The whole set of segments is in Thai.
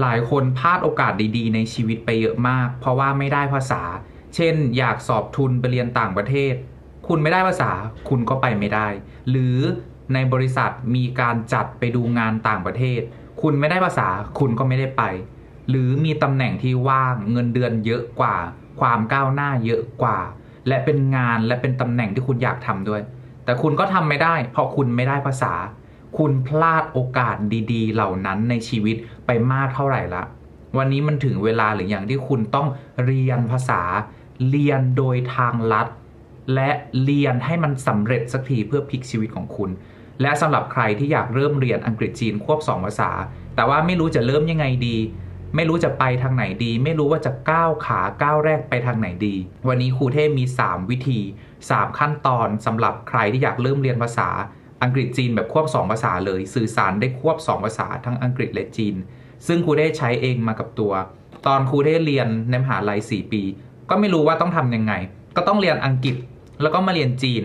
หลายคนพลาดโอกาสดีๆ ในชีวิตไปเยอะมาก เพราะว่าไม่ได้ภาษา เช่น อยากสอบทุนไปเรียนต่างประเทศ คุณไม่ได้ภาษาคุณก็ไปไม่ได้ หรือในบริษัทมีการจัดไปดูงานต่างประเทศ คุณไม่ได้ภาษาคุณก็ไม่ได้ไป หรือมีตำแหน่งที่ว่างเงินเดือนเยอะกว่า ความก้าวหน้าเยอะกว่า และเป็นงานและเป็นตำแหน่งที่คุณอยากทำด้วย แต่คุณก็ทำไม่ได้ เพราะคุณไม่ได้ภาษา คุณพลาดโอกาสดีๆ เหล่านั้นในชีวิตไปมากเท่าไหร่ละวันนี้มันถึงเวลาหรืออย่างที่คุณต้องเรียนภาษา เรียนโดยทางลัด และเรียนให้มันสำเร็จสักทีเพื่อพลิกชีวิตของคุณ และสำหรับใครที่อยากเริ่มเรียนอังกฤษจีนควบ 2 ภาษา แต่ว่าไม่รู้จะเริ่มยังไงดี ไม่รู้จะไปทางไหนดี ไม่รู้ว่าจะก้าวขาก้าวแรกไปทางไหนดี วันนี้ครูเทพมี 3 วิธี 3 ขั้นตอนสำหรับใครที่อยากเริ่มเรียนภาษา อังกฤษจีนแบบควบ 2 ภาษาเลย สื่อสารได้ควบ 2 ภาษาทั้งอังกฤษและจีน ซึ่งครูได้ใช้เองมากับตัว ตอนครูได้เรียนในมหาลัย 4 ปี ก็ไม่รู้ว่าต้องทำยังไง ก็ต้องเรียนอังกฤษแล้วก็มาเรียนจีน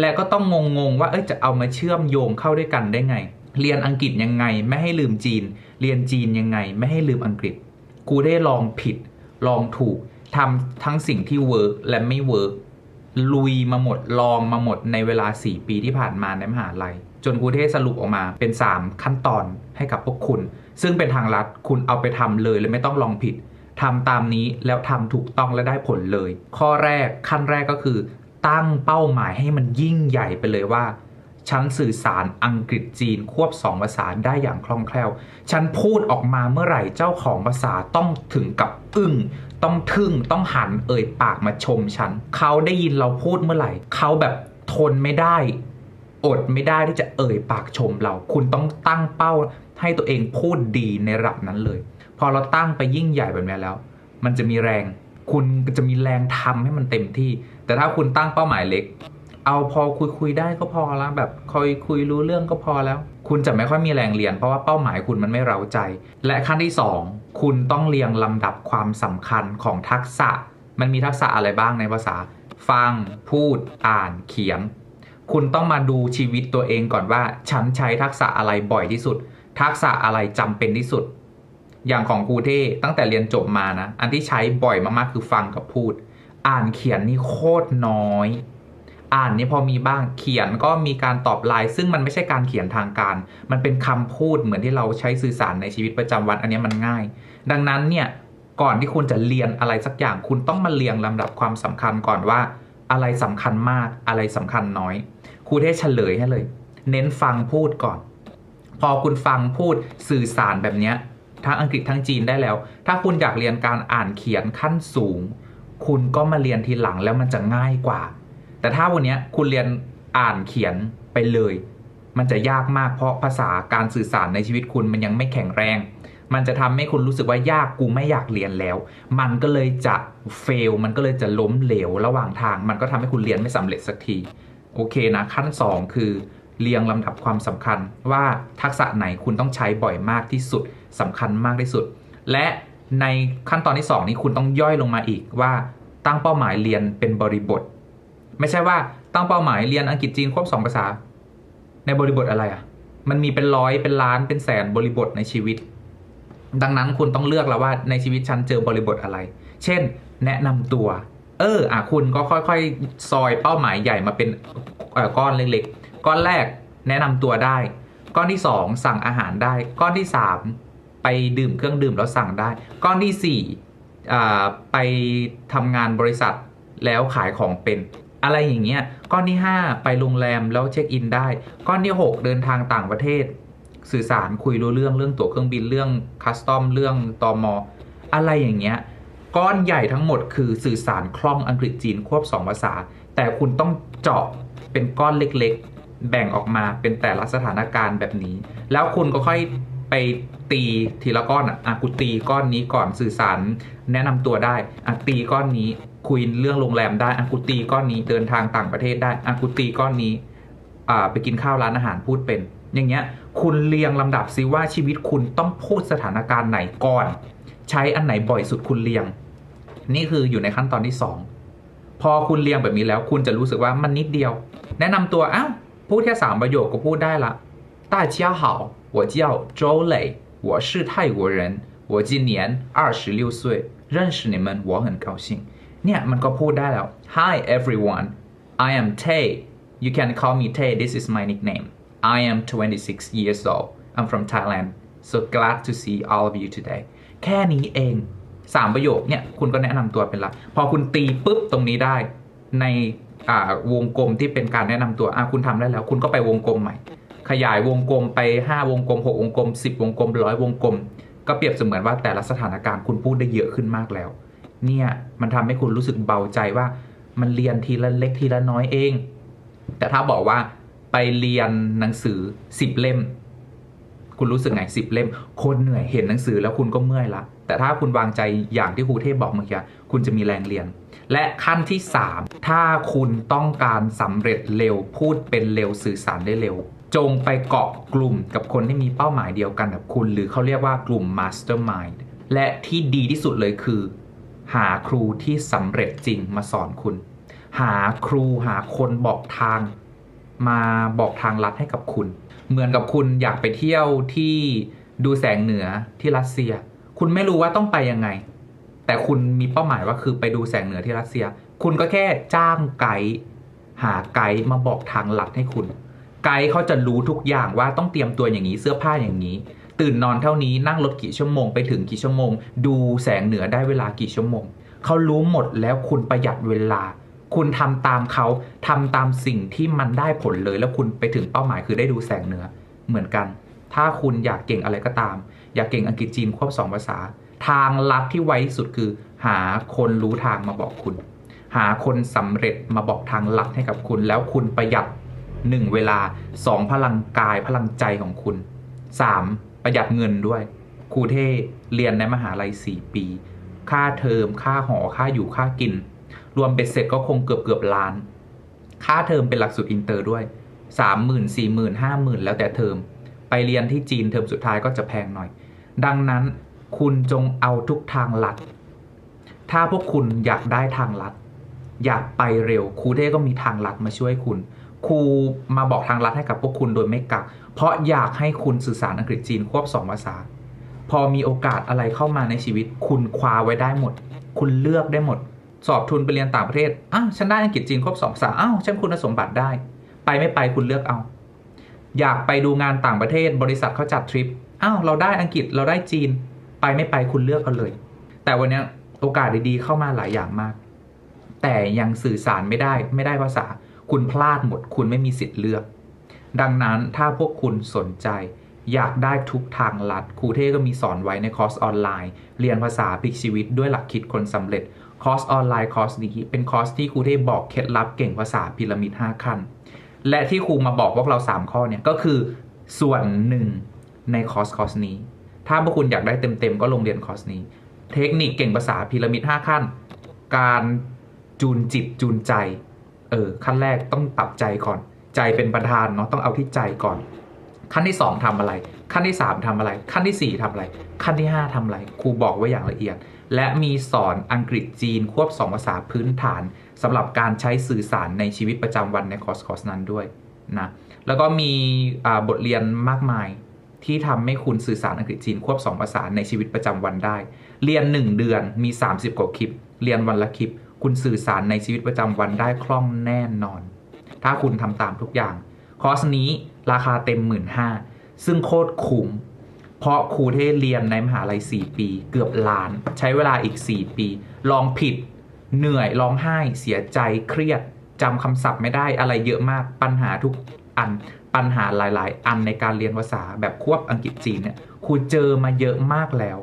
และก็ต้องงงๆว่าเอ้ยจะเอามาเชื่อมโยงเข้าด้วยกันได้ไง เรียนอังกฤษยังไง ไม่ให้ลืมจีน เรียนจีนยังไง ไม่ให้ลืมอังกฤษกูได้ลองผิด ลองถูกทำทั้งสิ่งที่เวิร์กและไม่เวิร์ก ลุยมาหมดลองมาหมดในเวลา 4 ปีที่ผ่านมาในมหาลัย จนครูเทศสรุปออกมาเป็น 3 ขั้นตอนให้กับพวกคุณ ซึ่งเป็นทางลัดคุณเอาไปทำเลยและไม่ต้องลองผิดทำตามนี้แล้วทำถูกต้องและได้ผลเลย ข้อแรกขั้นแรกก็คือ ตั้งเป้าหมายให้มันยิ่งใหญ่ไปเลยว่าฉันสื่อสารอังกฤษจีนควบสองภาษาได้อย่างคล่องแคล่ว ฉันพูดออกมาเมื่อไหร่เจ้าของภาษาต้องถึงกับอึ้ง ต้องทึ่งต้องหันเอ่ยปากมาชมฉัน เขาได้ยินเราพูดเมื่อไหร่ เขาแบบทนไม่ได้ อดไม่ได้ที่จะเอ่ยปากชมเรา คุณต้องตั้งเป้าให้ตัวเองพูดดีในระดับนั้นเลย พอเราตั้งไปยิ่งใหญ่แบบนี้แล้ว มันจะมีแรง คุณจะมีแรงทำให้มันเต็มที่ แต่ถ้าคุณตั้งเป้าหมายเล็ก เอาพอคุยคุยได้ก็พอแล้วแบบคอยคุยรู้เรื่องก็พอแล้ว คุณจะไม่ค่อยมีแรงเรียน เพราะว่าเป้าหมายคุณมันไม่เร้าใจ และขั้นที่ 2 คุณต้องเรียงลำดับความสำคัญของทักษะ มันมีทักษะอะไรบ้างในภาษา ฟัง พูด อ่าน เขียน คุณต้องมาดูชีวิตตัวเองก่อนว่า ฉันใช้ทักษะอะไรบ่อยที่สุด ทักษะอะไรจำเป็นที่สุด อย่างของครูเท่ตั้งแต่เรียนจบมานะ อันที่ใช้บ่อยมากๆคือฟังกับพูด อ่านเขียนนี่โคตรน้อย อ่านนี่พอมีบ้างเขียนก็มีการตอบไลน์ซึ่งมันไม่ใช่การเขียนทางการ มันเป็นคำพูดเหมือนที่เราใช้สื่อสารในชีวิตประจำวัน อันนี้มันง่าย ดังนั้นเนี่ยก่อนที่คุณจะเรียนอะไรสักอย่าง คุณต้องมาเรียงลำดับความสำคัญก่อนว่า อะไรสำคัญมากอะไรสำคัญน้อยครูได้เฉลยให้เลย เน้นฟังพูดก่อน พอคุณฟังพูดสื่อสารแบบนี้ทั้งอังกฤษทั้งจีนได้แล้ว ถ้าคุณอยากเรียนการอ่านเขียนขั้นสูง คุณก็มาเรียนทีหลังแล้วมันจะง่ายกว่า แต่ถ้าวันนี้คุณเรียนอ่านเขียนไปเลย มันจะยากมากเพราะภาษาการสื่อสารในชีวิตคุณมันยังไม่แข็งแรง มันจะทำให้คุณรู้สึกว่ายากกูไม่อยากเรียนแล้ว มันก็เลยจะเฟล มันก็เลยจะล้มเหลวระหว่างทาง มันก็ทำให้คุณเรียนไม่สำเร็จสักที โอเคนะ ขั้น 2 คือเรียงลำดับความสำคัญว่าทักษะไหนคุณต้องใช้บ่อยมากที่สุดสำคัญมากที่สุด และในขั้นตอนที่ 2 นี้คุณต้องย่อยลงมาอีกว่าตั้งเป้าหมายเรียนเป็นบริบท ไม่ใช่ว่าตั้งเป้าหมายเรียนอังกฤษจีนควบสองภาษา ในบริบทอะไรอะ่ะ มันมีเป็นร้อยเป็นล้านเป็นแสนบริบทในชีวิต ดังนั้นคุณต้องเลือกแล้วว่าในชีวิตฉันเจอบริบทอะไร เช่น แนะนำตัว เอออะคุณก็ค่อยๆ ซอยเป้าหมายใหญ่มาเป็นอ่อก้อนเล็กๆ ก้อนแรกแนะนำตัวได้ ก้อนที่ 2 สั่งอาหารได้ ก้อนที่ 3 ไปดื่มเครื่องดื่มแล้วสั่งได้ ก้อนที่4อ่าไปทำงานบริษัทแล้วขายของเป็น อะไรอย่างเงี้ยก้อนที่ 5 ไปโรงแรมแล้วเช็คอินได้ ก้อนที่ 6 เดินทางต่างประเทศ สื่อสารคุยรู้เรื่องเรื่องตั๋วเครื่องบินเรื่องคัสตอมเรื่องตอมออะไรอย่างเงี้ยก้อนใหญ่ทั้งหมดคือสื่อสารคล่องอังกฤษจีนควบ 2 ภาษา แต่คุณต้องเจาะเป็นก้อนเล็กๆ แบ่งออกมาเป็นแต่ละสถานการณ์แบบนี้ แล้วคุณก็ค่อยไปตีทีละก้อนอะอะกูตีก้อนนี้ก่อนสื่อสารแนะนำตัวได้อะตีก้อนนี้ คุยเรื่องโรงแรมได้อ่ะกูตีก้อนนี้เดินทางต่างประเทศได้อ่ะกูตีก้อนนี้ อ่าไปกินข้าวร้านอาหารพูดเป็น อย่างเงี้ย คุณเรียงลำดับซิว่าชีวิตคุณต้องพูดสถานการณ์ไหนก่อน ใช้อันไหนบ่อยสุดคุณเรียง นี่คืออยู่ในขั้นตอนที่ 2 พอคุณเรียงแบบนี้แล้ว คุณจะรู้สึกว่ามันนิดเดียว แนะนำตัวอ้าวพูดแค่สามประโยคก็พูดได้ละ大家好我叫周磊我是泰国人我 我今年二十六岁认识你们我很高兴 เนี่ยมันก็พูดได้แล้ว Hi everyone I am Tay you can call me Tay this is my nickname I am 26 years old I'm from Thailand so glad to see all of you today แค่นี้เองสามประโยคเนี่ยคุณก็แนะนำตัวเป็นละพอคุณตีปุ๊บตรงนี้ได้ในวงกลมที่เป็นการแนะนำตัวอะคุณทำได้แล้ว คุณก็ไปวงกลมใหม่ ขยายวงกลมไป 5 วงกลม 6 วงกลม 10 วงกลมร้อยวงกลม ก็เปรียบเสมือนว่าแต่ละสถานการณ์คุณพูดได้เยอะขึ้นมากแล้ว เนี่ยมันทำให้คุณรู้สึกเบาใจว่ามันเรียนทีละเล็กทีละน้อยเอง แต่ถ้าบอกว่าไปเรียนหนังสือ10เล่ม คุณรู้สึกไงสิบเล่ม คนเหนื่อยเห็นหนังสือแล้วคุณก็เมื่อยละ แต่ถ้าคุณวางใจอย่างที่ครูเทพบอกเมื่อกี้คุณจะมีแรงเรียน และขั้นที่ 3 ถ้าคุณต้องการสำเร็จเร็วพูดเป็นเร็วสื่อสารได้เร็ว จงไปเกาะกลุ่มกับคนที่มีเป้าหมายเดียวกันกับคุณ หรือเขาเรียกว่ากลุ่ม mastermind และที่ดีที่สุดเลยคือ หาครูที่สำเร็จจริงมาสอนคุณ หาครูหาคนบอกทาง มาบอกทางลัดให้กับคุณ เหมือนกับคุณอยากไปเที่ยวที่ดูแสงเหนือที่รัสเซีย คุณไม่รู้ว่าต้องไปยังไง แต่คุณมีเป้าหมายว่าคือไปดูแสงเหนือที่รัสเซีย คุณก็แค่จ้างไกด์หาไกด์มาบอกทางลัดให้คุณ ไกด์เขาจะรู้ทุกอย่างว่าต้องเตรียมตัวอย่างนี้เสื้อผ้าอย่างนี้ ตื่นนอนเท่านี้นั่งรถกี่ชั่วโมงไปถึงกี่ชั่วโมง ดูแสงเหนือได้เวลากี่ชั่วโมง เขารู้หมดแล้วคุณประหยัดเวลา คุณทำตามเขาทำตามสิ่งที่มันได้ผลเลย แล้วคุณไปถึงเป้าหมายคือได้ดูแสงเหนือเหมือนกัน ถ้าคุณอยากเก่งอะไรก็ตาม อยากเก่งอังกฤษจีนควบสองภาษา ทางลัดที่ไวที่สุดคือ หาคนรู้ทางมาบอกคุณ หาคนสำเร็จมาบอกทางลัดให้กับคุณ แล้วคุณประหยัด 1 เวลา 2 พลังกายพลังใจของคุณ 3. ประหยัดเงินด้วย ครูเท่เรียนในมหาลัย 4 ปี ค่าเทอม ค่าหอ ค่าอยู่ ค่ากิน รวมเบ็ดเสร็จก็คงเกือบเกือบล้าน ค่าเทอมเป็นหลักสูตรอินเตอร์ด้วย3 0 0 0 0 4 0 0 0 0 5 0,000แล้วแต่เทอม ไปเรียนที่จีนเทอมสุดท้ายก็จะแพงหน่อย ดังนั้นคุณจงเอาทุกทางลัด ถ้าพวกคุณอยากได้ทางลัด อยากไปเร็วครูเท่ก็มีทางลัดมาช่วยคุณ ครูมาบอกทางลัดให้กับพวกคุณโดยไม่กัก เพราะอยากให้คุณสื่อสารอังกฤษจีนควบสองภาษา พอมีโอกาสอะไรเข้ามาในชีวิต คุณคว้าไว้ได้หมด คุณเลือกได้หมด สอบทุนไปเรียนต่างประเทศ อ้าว ฉันได้อังกฤษจีนควบสองภาษา อ้าว ฉันคุณสมบัติได้ ไปไม่ไปคุณเลือกเอา อยากไปดูงานต่างประเทศ บริษัทเขาจัดทริป อ้าว เราได้อังกฤษ เราได้จีน ไปไม่ไปคุณเลือกเอาเลย แต่วันนี้โอกาสดีๆเข้ามาหลายอย่างมาก แต่ยังสื่อสารไม่ได้ ไม่ได้ภาษา คุณพลาดหมด คุณไม่มีสิทธิ์เลือก ดังนั้นถ้าพวกคุณสนใจ อยากได้ทุกทางลัดครูเท่ก็มีสอนไว้ในคอร์สออนไลน์ เรียนภาษาพลิกชีวิตด้วยหลักคิดคนสำเร็จคอร์สออนไลน์คอร์สนี้เป็นคอร์สที่ครูเท่บอกเคล็ดลับเก่งภาษาพีระมิด5ขั้นและที่ครูมาบอกพวกเรา 3 ข้อเนี่ยก็คือส่วนหนึ่งในคอร์สคอร์สนี้ ถ้าพวกคุณอยากได้เต็มๆ ก็ลงเรียนคอร์สนี้ เทคนิคเก่งภาษาพีระมิด 5 ขั้น การจูนจิตจูนใจ เออขั้นแรกต้องปรับใจก่อน ใจเป็นประธานเนาะต้องเอาที่ใจก่อน ขั้นที่ 2ทำอะไร ขั้นที่ 3ทำอะไร ขั้นที่ 4ทำอะไร ขั้นที่ 5ทำอะไรครูบอกไว้อย่างละเอียด และมีสอนอังกฤษจีนควบ 2 ภาษาพื้นฐานสำหรับการใช้สื่อสารในชีวิตประจำวันในคอร์สคอร์สนั้นด้วยนะแล้วก็มีบทเรียนมากมายที่ทำให้คุณสื่อสารอังกฤษจีนควบ 2 ภาษาในชีวิตประจำวันได้ เรียน 1 เดือนมี 30 กว่าคลิป เรียนวันละคลิป คุณสื่อสารในชีวิตประจำวันได้คล่องแน่นอน ถ้าคุณทำตามทุกอย่าง คอร์สนี้ราคาเต็ม 1 5ื่นซึ่งโคตรคุ้มเพราะครูเทเรียนในมหาลัย 4 ปี เกือบล้าน ใช้เวลาอีก 4 ปี ลองผิด เหนื่อย ร้องไห้ เสียใจ เครียดจำคำศัพท์ไม่ได้อะไรเยอะมาก ปัญหาทุกอัน ปัญหาหลาย ๆ อันในการเรียนภาษาแบบควบอังกฤษจีนเนี่ย ครูเจอมาเยอะมากแล้ว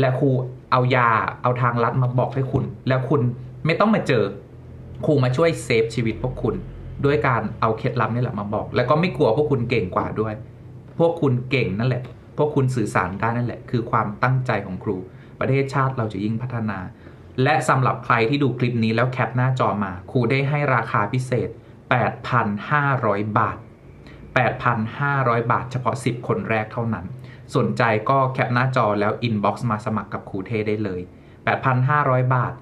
และครูเอายาเอาทางลัดมาบอกให้คุณ แล้วคุณไม่ต้องมาเจอ ครูมาช่วยเซฟชีวิตพวกคุณด้วยการเอาเคล็ดลับนี่แหละมาบอก แล้วก็ไม่กลัวพวกคุณเก่งกว่าด้วย พวกคุณเก่งนั่นแหละ พวกคุณสื่อสารได้นั่นแหละ คือความตั้งใจของครู ประเทศชาติเราจะยิ่งพัฒนา และสำหรับใครที่ดูคลิปนี้แล้วแคปหน้าจอมา ครูได้ให้ราคาพิเศษ 8,500 บาท 8,500 บาทเฉพาะ 10 คนแรกเท่านั้น สนใจก็แคปหน้าจอแล้วอินบ็อกซ์มาสมัครกับครูเทได้เลย 8,500 บาท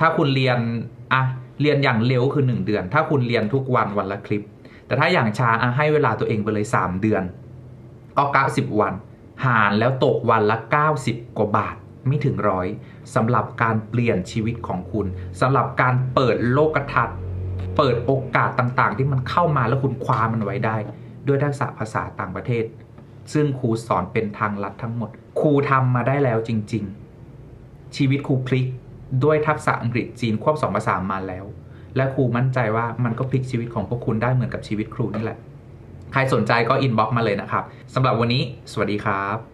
ถ้าคุณเรียนอะเรียนอย่างเร็วคือ 1 เดือน ถ้าคุณเรียนทุกวันวันละคลิป แต่ถ้าอย่างช้าอะให้เวลาตัวเองไปเลย 3 เดือน ก็90 วัน หารแล้วตกวันละ 90 กว่าบาทไม่ถึงร้อยสำหรับการเปลี่ยนชีวิตของคุณสำหรับการเปิดโลกทัศน์ เปิดโอกาสต่างๆ ที่มันเข้ามาแล้วคุณคว้ามันไว้ได้ ด้วยทักษะภาษาต่างประเทศ ซึ่งครูสอนเป็นทางลัดทั้งหมด ครูทำมาได้แล้วจริง ๆ ชีวิตครูพลิกด้วยทักษะอังกฤษจีนควบสองภาษามาแล้ว และครูมั่นใจว่ามันก็พลิกชีวิตของพวกคุณได้เหมือนกับชีวิตครูนี่แหละ ใครสนใจก็อินบ็อกมาเลยนะครับสำหรับวันนี้ สวัสดีครับ